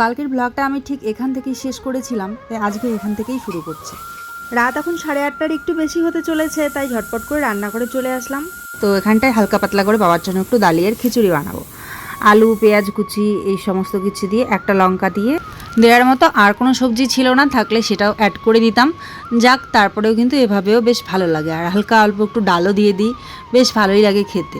কালকের ব্লগটা আমি ঠিক এখান থেকেই শেষ করেছিলাম তাই আজকে এখান থেকেই শুরু করছি। রাত এখন সাড়ে আটটার একটু বেশি হতে চলেছে তাই ঝটপট করে রান্না করে চলে আসলাম। তো এখানটায় হালকা পাতলা করে বাবার জন্য একটু দালিয়ের খিচুড়ি বানাবো। আলু পেঁয়াজ কুচি এই সমস্ত কিছু দিয়ে একটা লঙ্কা দিয়ে দেওয়ার মতো আর কোনো সবজি ছিল না থাকলে সেটাও অ্যাড করে দিতাম। যাক তারপরেও কিন্তু এভাবেও বেশ ভালো লাগে। আর হালকা অল্প একটু ডালও দিয়ে দিই বেশ ভালোই লাগে খেতে।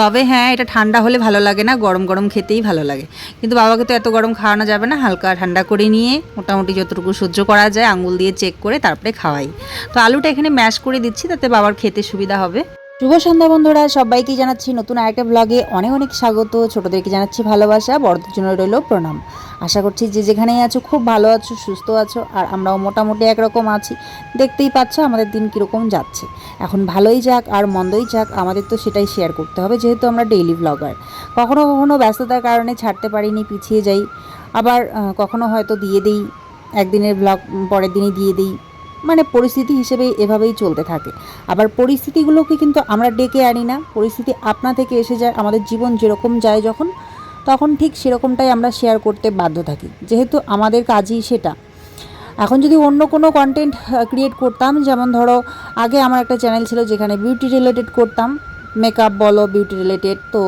তবে হ্যাঁ এটা ঠান্ডা হলে ভালো লাগে না, গরম গরম খেতেই ভালো লাগে। কিন্তু বাবাকে তো এত গরম খাওয়ানো যাবে না, হালকা ঠান্ডা করে নিয়ে মোটামুটি যতটুকু সহ্য করা যায়, আঙুল দিয়ে চেক করে তারপরে খাওয়াই। তো আলুটা এখানে ম্যাশ করে দিচ্ছি, তাতে বাবার খেতে সুবিধা হবে। শুভ সন্ধ্যা বন্ধুরা, সবাইকে জানাচ্ছি নতুন আরেকটা ব্লগে অনেক অনেক স্বাগত। ছোটদেরকে জানাচ্ছি ভালোবাসা, বড়দের জন্য রইল প্রণাম। আশা করছি যে যেখানেই আছো, খুব ভালো আছো, সুস্থ আছো, আর আমরাও মোটামুটি একরকম আছি। দেখতেই পাচ্ছ আমাদের দিন কীরকম যাচ্ছে। এখন ভালোই যাক আর মন্দই যাক, আমাদের তো সেটাই শেয়ার করতে হবে, যেহেতু আমরা ডেইলি ব্লগার কখনো কখনো ব্যস্ততার কারণে ছাড়তে পারিনি, পিছিয়ে যাই। আবার কখনো হয়তো দিয়ে দিই, একদিনের ব্লগ পরের দিনই দিয়ে দিই। মানে পরিস্থিতি হিসেবে এভাবেই চলতে থাকে। আবার পরিস্থিতিগুলোকে কিন্তু আমরা ডেকে আনি না, পরিস্থিতি আপনা থেকে এসে যায়, আমাদের জীবন যেরকম যায় যখন তখন ঠিক সেরকমটাই আমরা শেয়ার করতে বাধ্য থাকি। যেহেতু আমাদের কাজই সেটা। এখন যদি অন্য কোনো কন্টেন্ট ক্রিয়েট করতাম, যেমন ধরো, আগে আমার একটা চ্যানেল ছিল যেখানে বিউটি রিলেটেড করতাম মেকআপ বলো বিউটি রিলেটেড তো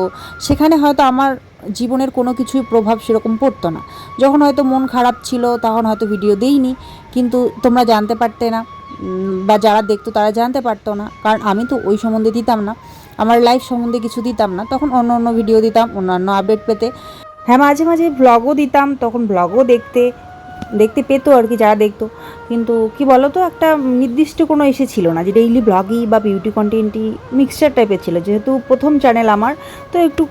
সেখানে হয়তো আমার জীবনের কোনো কিছুই প্রভাব সেরকম পড়তো না। যখন হয়তো মন খারাপ ছিল, তখন হয়তো ভিডিও দেইনি, কিন্তু তোমরা জানতে পারতে না বা যারা দেখতো তারা জানতে পারতো না, কারণ আমি তো ওই সম্বন্ধে দিতাম না। আমার লাইফ সম্বন্ধে কিছু দিতাম না, তখন অন্য অন্য ভিডিও দিতাম, অন্যান্য আপডেট পেতে। হ্যাঁ মাঝে মাঝে ব্লগও দিতাম, তখন ব্লগও দেখতে দেখতে পেতো আর কি, যারা দেখতো। কিন্তু কি বলো তো একটা নির্দিষ্ট কোনো এসে ছিল না যে ডেইলি ব্লগই বা বিউটি কন্টেন্টই মিক্সচার টাইপের ছিল। যেহেতু প্রথম চ্যানেল আমার, তো একটু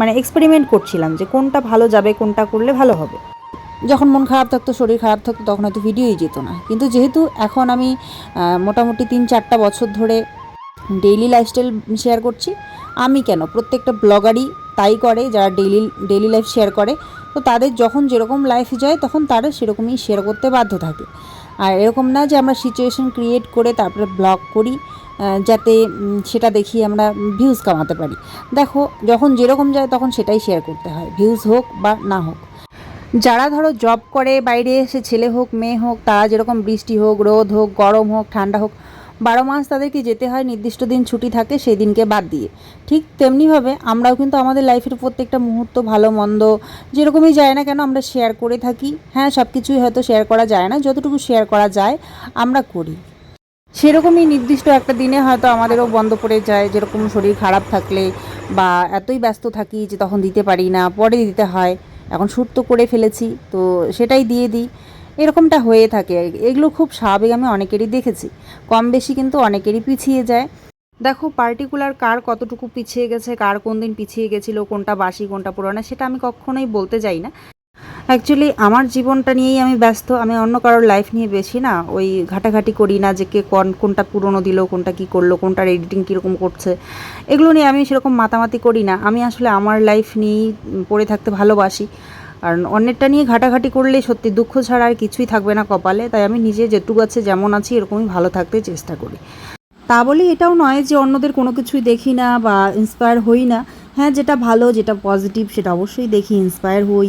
মানে এক্সপেরিমেন্ট করছিলাম যে কোনটা ভালো যাবে, কোনটা করলে ভালো হবে। যখন মন খারাপ থাকতো, শরীর খারাপ থাকতো, তখন হয়তো ভিডিওই যেত না। কিন্তু যেহেতু এখন আমি মোটামুটি তিন চারটা বছর ধরে ডেইলি লাইফস্টাইল শেয়ার করছি। আমি কেন? প্রত্যেকটা ব্লগারই তাই করে, যারা ডেইলি ডেইলি লাইফ শেয়ার করে। তো তাদের যখন যেরকম লাইফ যায়, তখন তারা সেরকমই শেয়ার করতে বাধ্য থাকে। আর এরকম না যে আমরা সিচুয়েশন ক্রিয়েট করে তারপরে ব্লগ করি যাতে সেটা দেখি আমরা ভিউজ কামাতে পারি। দেখো, যখন যেরকম যায়, তখন সেটাই শেয়ার করতে হয়। ভিউজ হোক বা না হোক। যারা ধরো জব করে, বাইরে এসে ছেলে হোক, মেয়ে হোক, তারা যেরকম বৃষ্টি হোক, রোদ হোক, গরম হোক, ঠান্ডা হোক বারো মাস তাদেরকে যেতে হয়, নির্দিষ্ট দিন ছুটি থাকে সেই দিনকে বাদ দিয়ে। ঠিক তেমনিভাবে আমরাও কিন্তু আমাদের লাইফের প্রত্যেকটা মুহূর্ত ভালো, মন্দ, যেরকমই যায় না কেন আমরা শেয়ার করে থাকি। হ্যাঁ সব কিছুই হয়তো শেয়ার করা যায় না, যতটুকু শেয়ার করা যায় আমরা করি। সেরকমই নির্দিষ্ট একটা দিনে হয়তো আমাদেরও বন্ধ পড়ে যায়, যেরকম শরীর খারাপ থাকলে বা এতই ব্যস্ত থাকি যে তখন দিতে পারি না, পরে দিতে হয়। এখন শ্যুট তো করে ফেলেছি, তো সেটাই দিয়ে দিই। এরকমটা হয়ে থাকে। এগুলো খুব স্বাভাবিক, আমি অনেকেরই দেখেছি। কম বেশি কিন্তু অনেকেরই পিছিয়ে যায়। দেখো পার্টিকুলার কার কতটুকু পিছিয়ে গেছে, কার কোন দিন পিছিয়ে গেছিল, কোনটা বাসি, কোনটা পুরোনো, সেটা আমি কখনোই বলতে যাই না। অ্যাকচুয়ালি আমার জীবনটা নিয়েই আমি ব্যস্ত। আমি অন্য কারোর লাইফ নিয়ে বেশি না। ওই ঘাটাঘাটি করি না যে কে কোন, কোনটা পুরনো দিল, কোনটা কি করল, কোনটার এডিটিং কীরকম করছে। এগুলো নিয়ে আমি সেরকম মাতামাতি করি না। আমি আসলে আমার লাইফ নিয়েই পড়ে থাকতে ভালোবাসি। আর অন্যেরটা নিয়ে ঘাটাঘাটি করলে সত্যি দুঃখ ছাড়া আর কিছুই থাকবে না কপালে, তাই আমি নিজে যেটুকু আছে, যেমন আছি, এরকমই ভালো থাকতে চেষ্টা করি। তা বলে এটাও নয় যে অন্যদের কোনো কিছুই দেখি না বা ইন্সপায়ার হই না। হ্যাঁ যেটা ভালো, যেটা পজিটিভ সেটা অবশ্যই দেখি ইন্সপায়ার হই।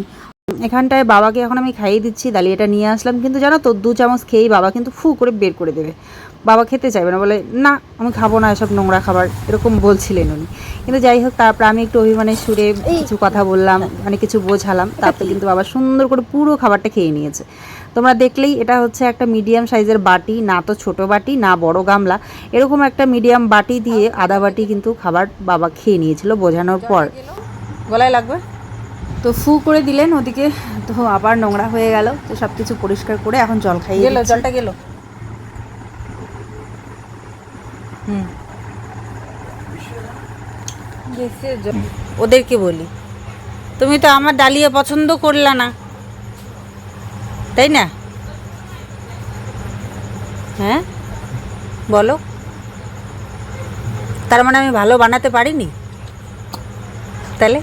এখানটায় বাবাকে এখন আমি খাইয়ে দিচ্ছি, দালিয়াটা নিয়ে আসলাম, কিন্তু জানো তো, দু চামচ খেয়েই বাবা কিন্তু ফু করে বের করে দেবে। বাবা খেতে চাইবে না বলে না আমি খাব না এসব নোংরা খাবার। এরকম বলছিলেন উনি। কিন্তু যাই হোক তারপর আমি একটু অভিমানের সুরে কিছু কথা বললাম মানে কিছু বোঝালাম। তারপরে কিন্তু বাবা সুন্দর করে পুরো খাবারটা খেয়ে নিয়েছে। তোমরা দেখলেই এটা হচ্ছে একটা মিডিয়াম সাইজের বাটি না তো ছোট বাটি না বড় গামলা। এরকম একটা মিডিয়াম বাটি দিয়ে আদা বাটি কিন্তু খাবার বাবা খেয়ে নিয়েছিল বোঝানোর পর। গলায় লাগবে? তো ফু করে দিলেন ওদিকে তো আবার নোংরা হয়ে গেল। তো সব কিছু পরিষ্কার করে এখন জল খাইয়ে গেলো জলটা গেল হুম গেছে জল। ওদেরকে বলি। তুমি তো আমার ডালিয়া পছন্দ করলা না। তাই না? হ্যাঁ? বলো। তার মানে আমি ভালো বানাতে পারিনি? তাহলে?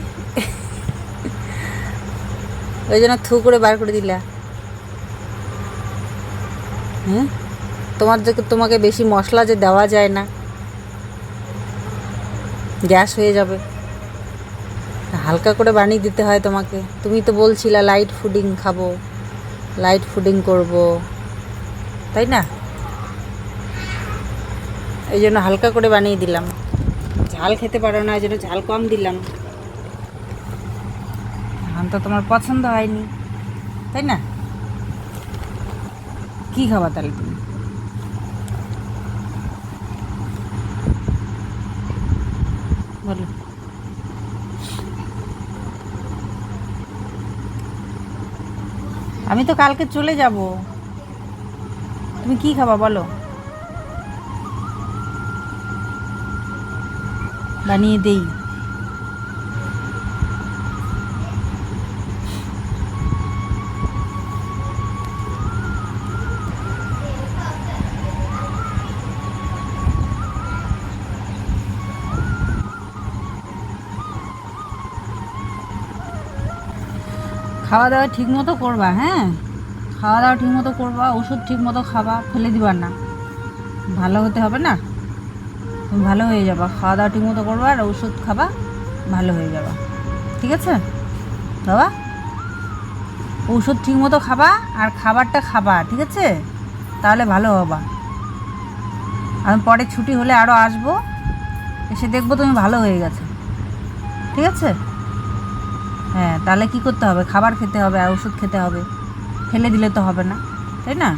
ওই জন্য থু করে বার করে দিলা। হ্যাঁ? তোমার যে তোমাকে বেশি মশলা যে দেওয়া যায় না, গ্যাস হয়ে যাবে। হালকা করে বানিয়ে দিতে হয় তোমাকে। তুমি তো বলছিলা লাইট ফুডিং খাব লাইট ফুডিং করব, তাই না? এই জন্য হালকা করে বানিয়ে দিলাম। ঝাল খেতে পারো না, এই জন্য ঝাল কম দিলাম। এখন তো তোমার পছন্দ হয়নি, তাই না? কি খাবা তাহলে তুমি বলো আমি তো কালকে চলে যাব। তুমি কি খাবা বলো? বানিয়ে দেই। খাওয়া দাওয়া ঠিক মতো করবা হ্যাঁ? খাওয়া দাওয়া ঠিক মতো করবা, ওষুধ ঠিক মতো খাবা, ফেলে দিবার না। ভালো হতে হবে না? তুমি ভালো হয়ে যাবা। খাওয়া দাওয়া ঠিক মতো করবা আর ওষুধ খাবা, ভালো হয়ে যাবা। ঠিক আছে? বাবা? ওষুধ ঠিক মতো খাবা আর খাবারটা খাবা, ঠিক আছে? তাহলে ভালো হবা। আমি পরে ছুটি হলে আরও আসব, এসে দেখব তুমি ভালো হয়ে গেছো। ঠিক আছে? হ্যাঁ তাহলে কি করতে হবে? খাবার খেতে হবে আর ওষুধ খেতে হবে। ফেলে দিলে তো হবে না তাই না?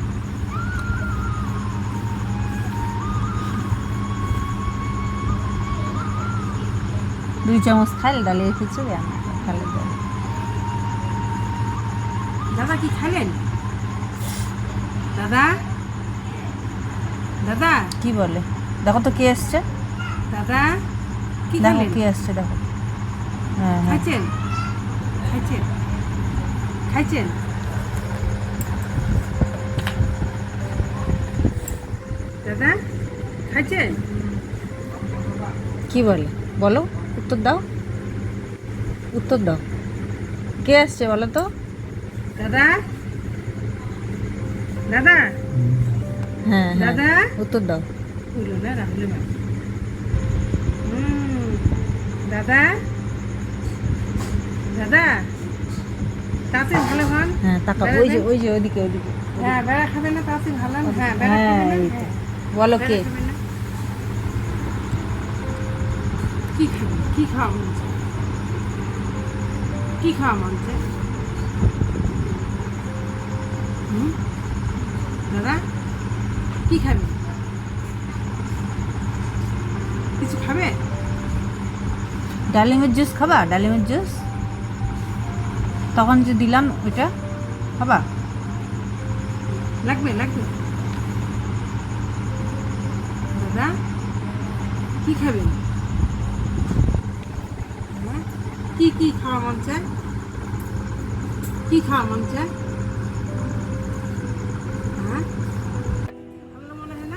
দুই চামচ খাইলে ডালিয়ে খিচুড়ি খালে দাদা কি খাইলেন? দাদা? দাদা? কি বলে? দেখো তো কে এসছে। দাদা? কি দেখো কে এসছে দেখো। হ্যাঁ হ্যাঁ। খাইছেন? খাইছেন? দাদা খাইছেন? কি বলে? বলো উত্তর দাও। উত্তর দাও। কে আসছে বলো তো? দাদা? দাদা? হ্যাঁ হ্যাঁ। দাদা? উত্তর দাও। দাদা? দাদা? তাতে ভালো হন হ্যাঁ তাকাও ওই যে ওই যে ওইদিকে ওইদিকে। হ্যাঁ বেড়া খাবে না তাতে ভালো হ্যাঁ বেড়া খাবে না। হ্যাঁ, বলো কে। কি খাবে? কি খাওয়া মন কি খাওয়া মন? দাদা? কি খাবে? কিছু খাবে? ডালিমের জুস খাবা? ডালিমের জুস? তখন যে দিলাম ওইটা খাবা লাগবে লাগবে। দাদা কি খাবেন? কি কি খাওয়া মন চায়? কি খাওয়া মন চায়? হ্যাঁ ভালো মনে হয়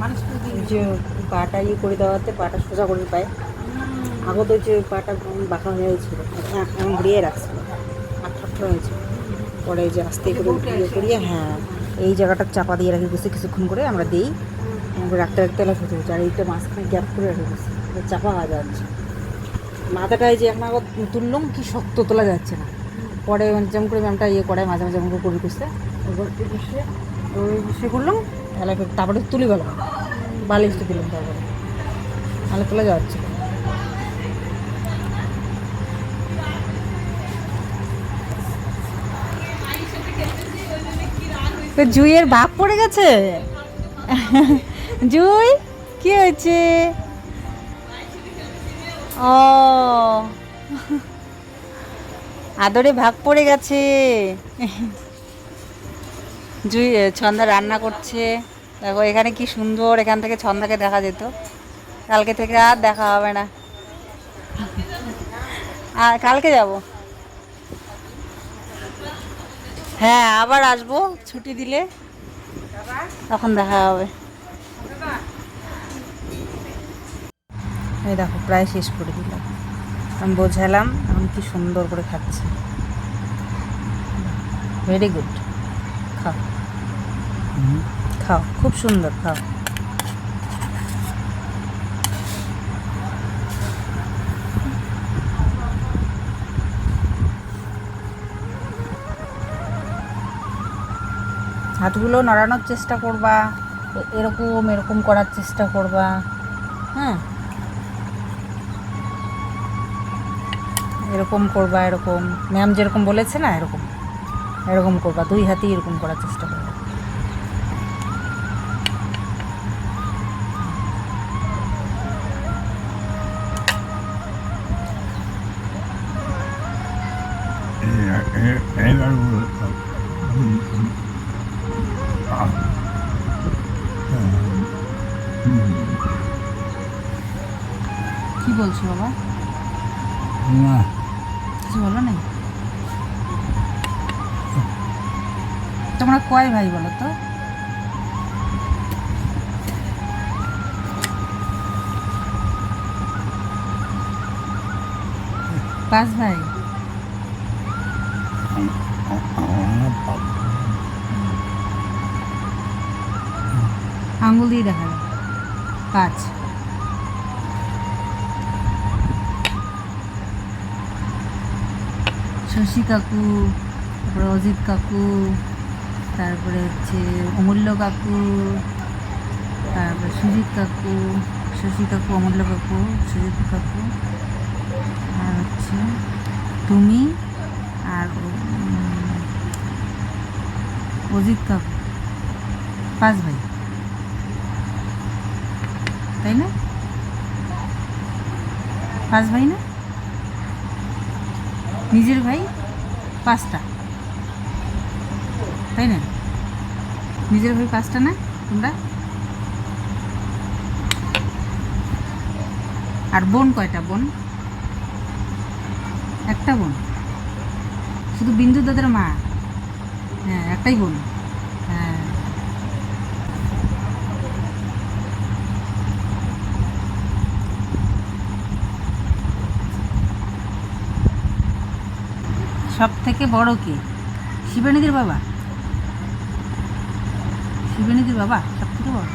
মানুষ তো যে পাটা ইয়ে করে দেওয়াতে পাটা সোজা করে পায় আগত আগে যে পাটা বাঁকা হয়ে হয়েছিল ঘুরিয়ে রাখছিল হয়েছিল পরে যে আস্তে করে করিয়ে হ্যাঁ এই জায়গাটা চাপা দিয়ে রাখি গেছি কিছুক্ষণ করে আমরা দিই। রাখতে রাখতে এলা হতে আর এইটা মাঝখানে গ্যাপ করে রেখে এটা চাপা হওয়া যাচ্ছে। মাথাটা এই যে এখন আবার তুললাম কি শক্ত তোলা যাচ্ছে না। পরে মানে যেমন করে ম্যামটা ইয়ে করে মাঝে মাঝে আমাকে করে করছে। বসে বসে করলাম। তাহলে তারপরে তুলে গেলাম। বালিশটা দিলাম তারপরে। তাহলে তোলা যাচ্ছে তো জুইয়ের ভাগ পড়ে গেছে? জুই, কি হয়েছে? ও। আদরে ভাগ পড়ে গেছে। জুই ছন্দা রান্না করছে। দেখো, এখানে কি সুন্দর, এখান থেকে ছন্দাকে দেখা যেত। কালকে থেকে আর দেখা হবে না। আর কালকে যাব। হ্যাঁ আবার আসব। ছুটি দিলে তখন দেখা হবে। এই দেখো প্রায় শেষ করে দিলাম। আমি বোঝালাম এমন কি সুন্দর করে খাচ্ছি। ভেরি গুড খাও। খাও খুব সুন্দর খাও। হাতগুলো নড়ানোর চেষ্টা করবা, এরকম এরকম করার চেষ্টা করবা। হ্যাঁ? এরকম করবা, এরকম। ম্যাম যেরকম বলেছে না, এরকম। এরকম করবা, দুই হাতেই এরকম করার চেষ্টা করবা। কি বলছো বাবা? না। কিছু বলো নাই? তোমরা কয় ভাই বলো তো? পাঁচ ভাই। আঙুল দিয়ে দেখা পাঁচ। শশী কাকু তারপরে অজিত কাকু, তারপরে হচ্ছে অমূল্য কাকু, তারপরে সুজিত কাকু, শশী কাকু, অমূল্য কাকু, সুজিত কাকু, আর হচ্ছে তুমি আর অজিত কাকু, পাঁচ ভাই। তাই না? পাঁচ ভাই না? নিজের ভাই পাঁচটা। তাই না? নিজের ভাই পাঁচটা না? তোমরা? আর বোন কয়টা? বোন? একটা বোন। শুধু বিন্দু দাদার মা? হ্যাঁ একটাই বোন হ্যাঁ সব থেকে বড় কে? শিবানীদের বাবা। শিবানীদের বাবা সব থেকে বড়।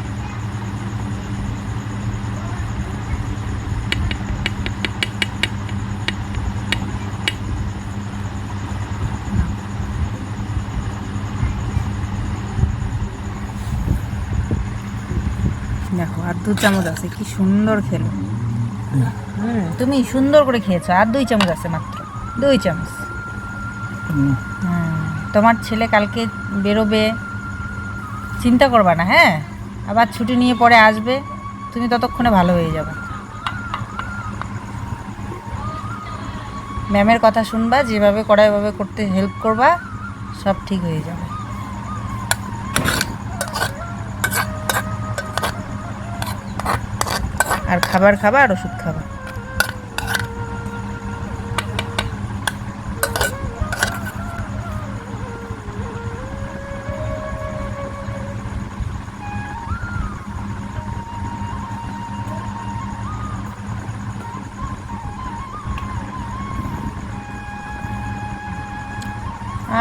দেখো আর দু চামচ আছে কি সুন্দর খেলো। হুম। তুমি সুন্দর করে খেয়েছো আর দুই চামচ আছে মাত্র দুই চামচ। তোমার ছেলে কালকে বেরোবে, চিন্তা করবা না হ্যাঁ? আবার ছুটি নিয়ে পরে আসবে, তুমি ততক্ষণে ভালো হয়ে যাবে। ম্যামের কথা শুনবা, যেভাবে করা এভাবে করতে হেল্প করবা, সব ঠিক হয়ে যাবে। আর খাবার খাবা আর ওষুধ খাবা।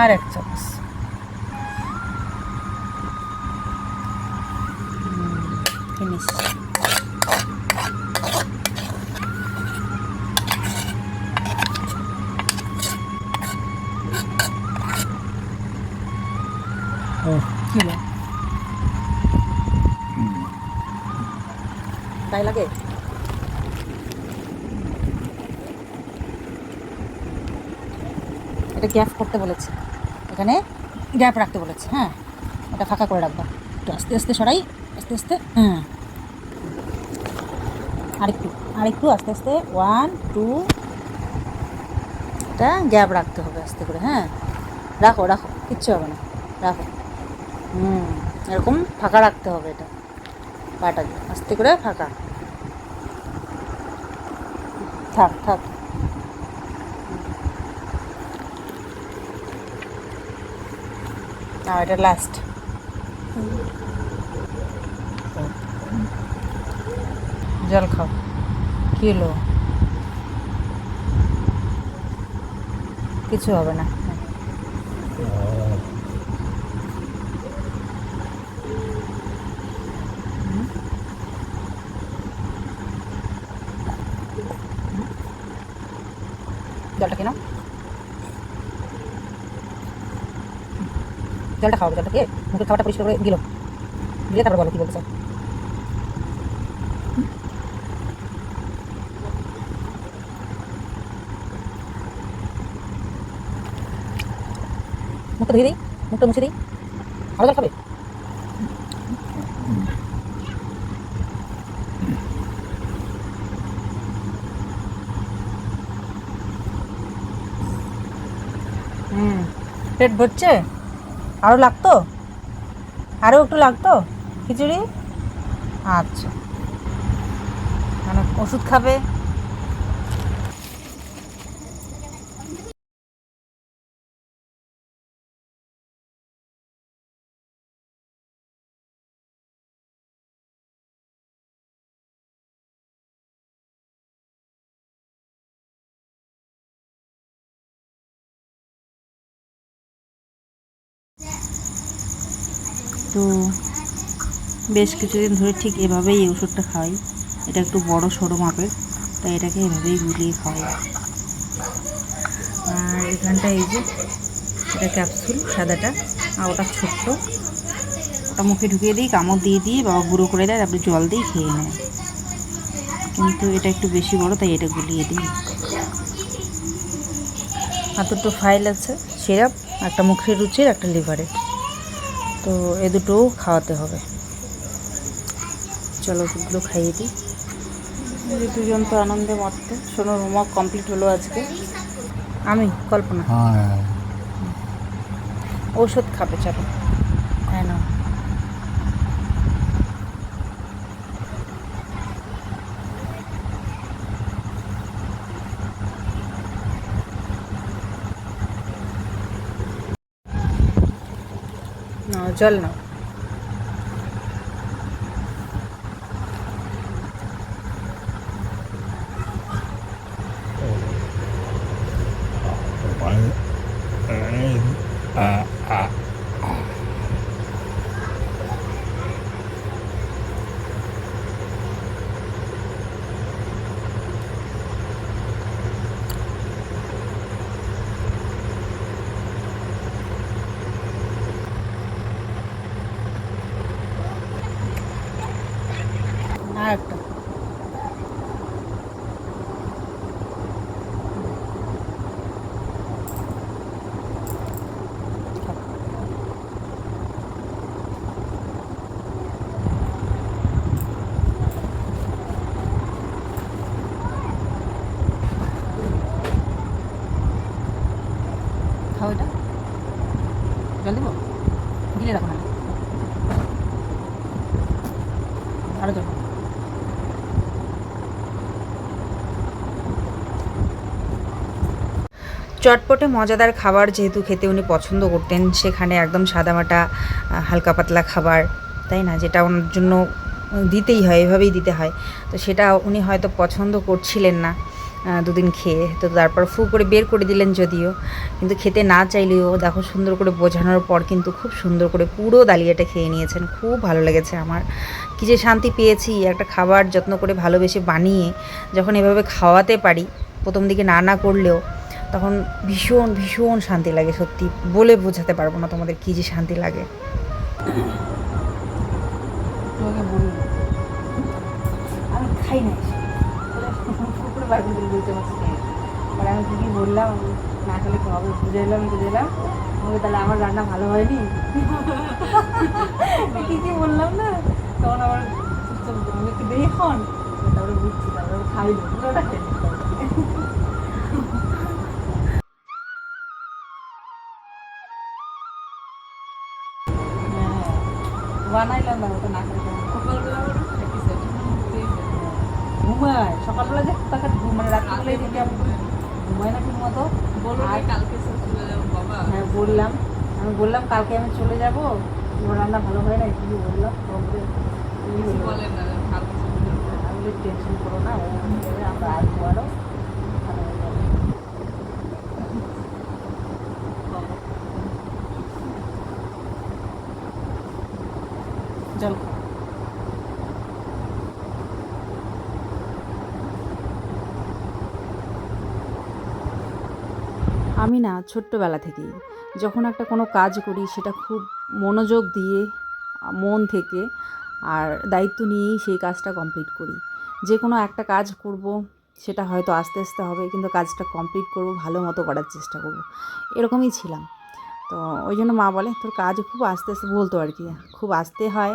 আর এক চামচ। ফিনিশ কি তাই লাগে? এটা গ্যাপ করতে বলেছে। এখানে গ্যাপ রাখতে বলেছে হ্যাঁ। ওটা ফাঁকা করে রাখবা। একটু আস্তে আস্তে সরাই, আস্তে আস্তে হ্যাঁ। আরেকটু আরেকটু, আস্তে আস্তে ওয়ান টু এটা গ্যাপ রাখতে হবে আস্তে করে হ্যাঁ। রাখো রাখো, কিচ্ছু হবে না, রাখো। হুম, এরকম ফাঁকা রাখতে হবে এটা, পাটা আস্তে করে ফাঁকা। থাক থাক। না এটা লাস্ট জল খাও। কি হলো? কিছু হবে না। জলটা কেন জলটা খাওয়াবো জলটা খেয়ে মুখের খাবারটা পরিষ্কার করে দিল। দিলে তারপর বলো কী বলতে চাও? মুখটা ধুয়ে দিই, মুখটা মুছে দিই। আরও জল পেট ভরছে? আরও লাগতো? আরও একটু লাগতো? খিচুড়ি? আচ্ছা। মানে ওষুধ খাবে? তো বেশ কিছুদিন ধরে ঠিক এভাবেই এই ওষুধটা খাই। এটা একটু বড় সরো মাপের, তাই এটাকে এভাবেই গুলিয়ে খাওয়াই। আর এখানটা এই যে, এটা ক্যাপসুল, সাদাটা, আর ওটা ছোট্ট। ওটা মুখে ঢুকিয়ে দিই, কামড় দিয়ে দিয়ে বাবা গুঁড়ো করে দেয়, তারপরে জল দিয়ে খেয়ে নেয়। কিন্তু এটা একটু বেশি বড়, তাই এটা গুলিয়ে দিই। আর দুটো ফাইল আছে, সিরাপ, একটা মুখের রুচির, একটা লিভারের। তো এ দুটোও খাওয়াতে হবে। চলো দুটো খাইয়ে দিই। দুজন তো আনন্দে মরতে সোনোর হোমওয়ার্ক কমপ্লিট হলো আজকে। আমি কল্পনা। ঔষধ ওষুধ খাবে চলো। जलना খাও এটা। জল দেবো? গিলে রাখো না আরও জল। চটপটে মজাদার খাবার যেহেতু খেতে উনি পছন্দ করতেন, সেখানে একদম সাদামাটা হালকা পাতলা খাবার, তাই না? যেটা ওনার জন্য দিতেই হয়, এভাবেই দিতে হয়। তো সেটা উনি হয়তো পছন্দ করছিলেন না। দুদিন খেয়ে। তো তারপর ফু করে বের করে দিলেন যদিও। কিন্তু খেতে না চাইলেও দেখো সুন্দর করে বোঝানোর পর কিন্তু খুব সুন্দর করে পুরো দালিয়াটা খেয়ে নিয়েছেন। খুব ভালো লেগেছে আমার। কী যে শান্তি পেয়েছি, একটা খাবার যত্ন করে ভালোবেসে বানিয়ে যখন এভাবে খাওয়াতে পারি, প্রথম দিকে না না করলেও তখন ভীষণ ভীষণ শান্তি লাগে সত্যি। বলে বোঝাতে পারব না তোমাদের কী যে শান্তি লাগে। খাই না বার করে বলতে পারছি এবার আমি কী বললাম, না খেলে হবে? বুঝে এলাম বুঝে এলাম আমাকে তাহলে আমার রান্না ভালো হয়নি? কী কী বললাম না। তখন আবার চুপচাপ আমি একটু দেখুন তারপরে বুঝছি, তারপরে খাই পুরোটা খেয়ে হ্যাঁ বললাম, আমি বললাম, কালকে আমি চলে যাব। রান্না ভালো হয় বললাম টেনশন করো না হয়ে যাবে। জল আমি না ছোট্টবেলা থেকেই যখন একটা কোনো কাজ করি, সেটা খুব মনোযোগ দিয়ে, মন থেকে আর দায়িত্ব নিয়েই সেই কাজটা কমপ্লিট করি। যে কোনো একটা কাজ করব, সেটা হয়তো আস্তে আস্তে হবে, কিন্তু কাজটা কমপ্লিট করব, ভালো মতো করার চেষ্টা করব। এরকমই ছিলাম। তো ওই জন্য মা বলে, তোর কাজ খুব আস্তে আস্তে, বলতো আর কি, খুব আস্তে হয়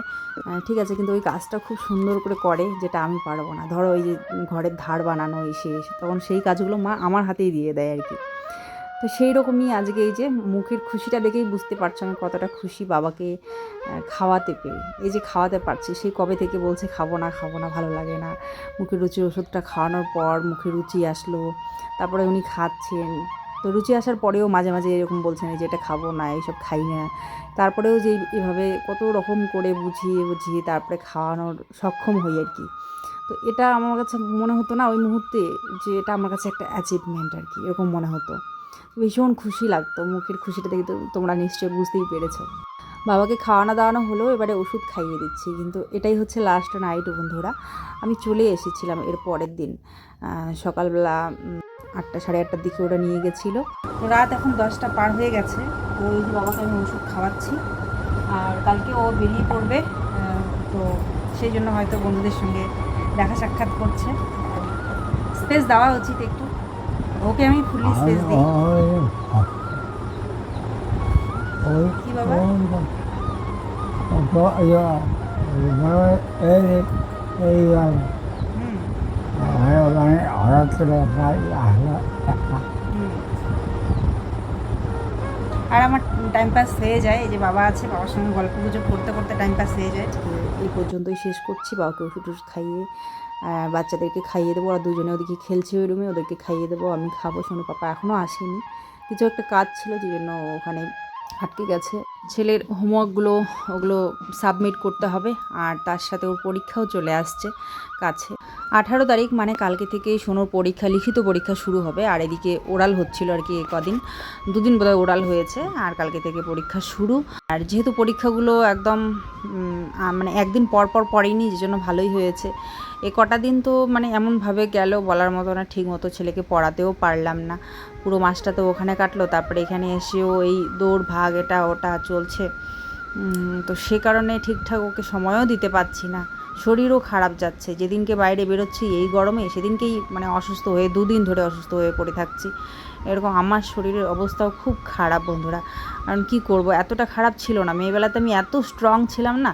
ঠিক আছে, কিন্তু ওই কাজটা খুব সুন্দর করে করে, যেটা আমি পারব না। ধরো ওই যে ঘরের ধার বানানো এসে, তখন সেই কাজগুলো মা আমার হাতেই দিয়ে দেয় আর কি। তো সেই রকমই আজকে এই যে মুখের খুশিটা দেখেই বুঝতে পারছ আমি কতটা খুশি বাবাকে খাওয়াতে পেরে এই যে খাওয়াতে পারছি সেই কবে থেকে বলছে খাব না খাব না, ভালো লাগে না। মুখের রুচির ওষুধটা খাওয়ানোর পর মুখে রুচি আসলো, তারপরে উনি খাচ্ছেন। তো রুচি আসার পরেও মাঝে মাঝে এরকম বলছেন যে এটা খাব না, এইসব খাই না। তারপরেও যে এভাবে কত রকম করে বুঝিয়ে বুঝিয়ে তারপরে খাওয়ানোর সক্ষম হই আর কি। তো এটা আমার কাছে মনে হতো না ওই মুহূর্তে যে এটা আমার কাছে একটা অ্যাচিভমেন্ট আর কি, এরকম মনে হতো। ভীষণ খুশি লাগতো, মুখের খুশিটা দেখে তোমরা নিশ্চয়ই বুঝতেই পেরেছ। বাবাকে খাওয়ানো দাওয়ানো হলেও এবারে ওষুধ খাইয়ে দিচ্ছি, কিন্তু এটাই হচ্ছে লাস্ট নাইট বন্ধুরা। আমি চলে এসেছিলাম এর পরের দিন সকালবেলা আটটা সাড়ে আটটার দিকে ওরা নিয়ে গেছিল। রাত এখন দশটা পার হয়ে গেছে, তো ওই যে বাবাকে আমি ওষুধ খাওয়াচ্ছি, আর কালকে ও বেরিয়ে পড়বে তো সেই জন্য হয়তো বন্ধুদের সঙ্গে দেখা সাক্ষাৎ করছে। স্পেস দেওয়া উচিত একটু। ওকে আমি ফুললি স্পেস দিই। ওই কি বাবা? আর আমার টাইম পাস হয়ে যায় এই যে বাবা আছে বাবার সঙ্গে গল্প গুজব করতে করতে টাইম পাস হয়ে যায়। এই পর্যন্তই শেষ করছি। বাবাকে ওষুধ ওষুধ খাইয়ে বাচ্চাদেরকে খাইয়ে দেবো। ওরা দুজনে ওদিকে খেলছে ওই রুমে, ওদেরকে খাইয়ে দেবো। আমি খাব শোনো পাপা এখনও আসেনি। কিছু একটা কাজ ছিল যে জন্য ওখানে আটকে গেছে। ছেলের হোমওয়ার্কগুলো, ওগুলো সাবমিট করতে হবে আর তার সাথে ওর পরীক্ষাও চলে আসছে কাছে। আঠারো তারিখ মানে কালকে থেকেই সোনোর পরীক্ষা, লিখিত পরীক্ষা শুরু হবে আর এদিকে ওরাল হচ্ছিল আর কি কদিন। দুদিন বোধহয় ওরাল হয়েছে আর কালকে থেকে পরীক্ষা শুরু। আর যেহেতু পরীক্ষাগুলো একদম মানে একদিন পর পর পড়েনি যে জন্য ভালোই হয়েছে। এ কটা দিন তো মানে এমনভাবে গেল বলার মতো না, ঠিক মতো ছেলেকে পড়াতেও পারলাম না। পুরো মাসটা তো ওখানে কাটলো, তারপরে এখানে এসেও এই দৌড় ভাগ এটা ওটা চলছে। তো সে কারণে ঠিকঠাক ওকে সময়ও দিতে পারছি না। শরীরও খারাপ যাচ্ছে। যেদিনকে বাইরে বেরোচ্ছি এই গরমে সেদিনকেই মানে অসুস্থ হয়ে দুদিন ধরে অসুস্থ হয়ে পড়ে থাকছি। এরকম আমার শরীরের অবস্থাও খুব খারাপ বন্ধুরা। কারণ কী করব? এতটা খারাপ ছিল না। মেয়েবেলাতে আমি এত স্ট্রং ছিলাম না।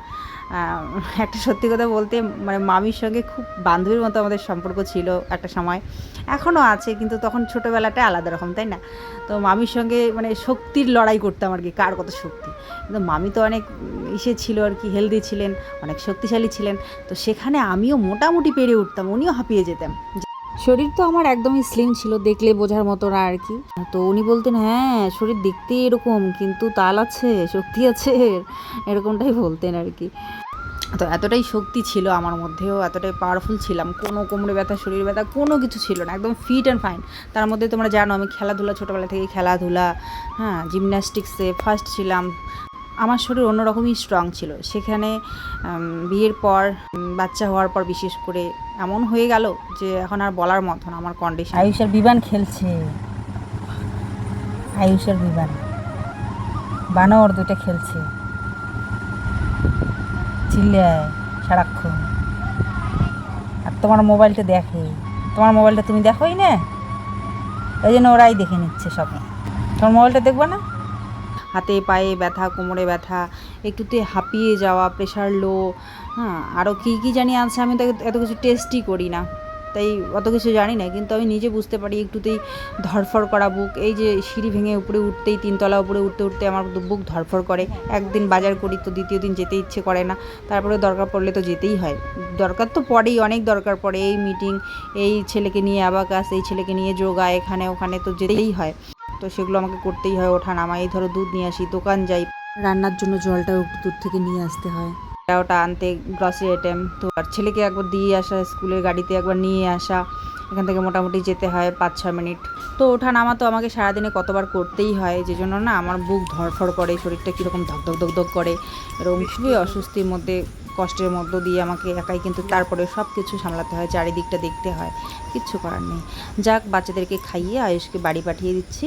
একটা সত্যি কথা বলতে মানে মামির সঙ্গে খুব বান্ধবীর মতো আমাদের সম্পর্ক ছিল একটা সময়। এখনও আছে, কিন্তু তখন ছোটোবেলাটা আলাদা রকম, তাই না? তো মামির সঙ্গে মানে শক্তির লড়াই করতাম আর কি, কার কত শক্তি। কিন্তু মামি তো অনেক ইসে ছিল আর কি, হেলদি ছিলেন, অনেক শক্তিশালী ছিলেন। তো সেখানে আমিও মোটামুটি পেরে উঠতাম, উনিও হাঁপিয়ে যেতাম শরীর তো আমার একদমই স্লিম ছিল, দেখলে বোঝার মতো না আর কি। তো উনি বলতেন হ্যাঁ শরীর দেখতে এরকম, কিন্তু তাল আছে, শক্তি আছে। এরকমটাই বলতেন আর কি। তো এতটাই শক্তি ছিল আমার মধ্যেও, এতটাই পাওয়ারফুল ছিলাম। কোনো কোমরে ব্যথা, শরীর ব্যথা, কোনো কিছু ছিল না, একদম ফিট অ্যান্ড ফাইন তার মধ্যে তোমরা জানো, আমি খেলাধুলা, ছোটোবেলা থেকে খেলাধুলা হ্যাঁ জিমন্যাস্টিক্সে ফার্স্ট ছিলাম। আমার শরীর অন্যরকমই স্ট্রং ছিল। সেখানে বিয়ের পর বাচ্চা হওয়ার পর বিশেষ করে এমন হয়ে গেল যে এখন আর বলার মতন আমার কন্ডিশন আয়ুষ আর বিমান খেলছে। আয়ুষ আর বিমান। বানর দুটো খেলছে। চিল্লায় সারাক্ষণ। আর তোমার মোবাইলটা দেখে। তোমার মোবাইলটা তুমি দেখোই না? ওই জন্য ওরাই দেখে নিচ্ছে সব। তোমার মোবাইলটা দেখব না? হাতে পায়ে ব্যথা, কোমরে ব্যথা, একটুতে হাঁপিয়ে যাওয়া প্রেশার লো হ্যাঁ আরও কী কী জানি আছে, আমি তো এত কিছু টেস্টই করি না। তাই অত কিছু জানি না, কিন্তু আমি নিজে বুঝতে পারি, একটুতেই ধরফর করা বুক। এই যে সিঁড়ি ভেঙে উপরে উঠতেই, তিনতলা উপরে উঠতে উঠতে আমার বুক ধরফর করে। একদিন বাজার করি তো দ্বিতীয় দিন যেতে ইচ্ছে করে না, তারপরে দরকার পড়লে তো যেতেই হয়। দরকার তো পড়েই, অনেক দরকার পড়ে, এই মিটিং এই ছেলেকে নিয়ে আবাকাস এই ছেলেকে নিয়ে যোগা, এখানে ওখানে তো যেতেই হয়। তো সেগুলো আমাকে করতেই হয়। ওঠা নামা এই ধরো দুধ নিয়ে আসি দোকান যাই। রান্নার জন্য জলটাও একটু দূর থেকে নিয়ে আসতে হয়। ওটা আনতে গ্রসারি আইটেম তো আর ছেলেকে একবার দিয়ে আসা স্কুলের গাড়িতে একবার নিয়ে আসা এখান থেকে মোটামুটি যেতে হয় পাঁচ ছ মিনিট। তো ওঠা নামা তো আমাকে সারাদিনে কতবার করতেই হয় যে জন্য না আমার বুক ধরফর করে শরীরটা কীরকম ধকধক ধকধক করে। এরকম খুবই অস্বস্তির মধ্যে কষ্টের মধ্য দিয়ে আমাকে একাই কিন্তু তারপরে সব কিছু সামলাতে হয় চারিদিকটা দেখতে হয়। কিচ্ছু করার নেই। যাক বাচ্চাদেরকে খাইয়ে আয়ুষকে বাড়ি পাঠিয়ে দিচ্ছি।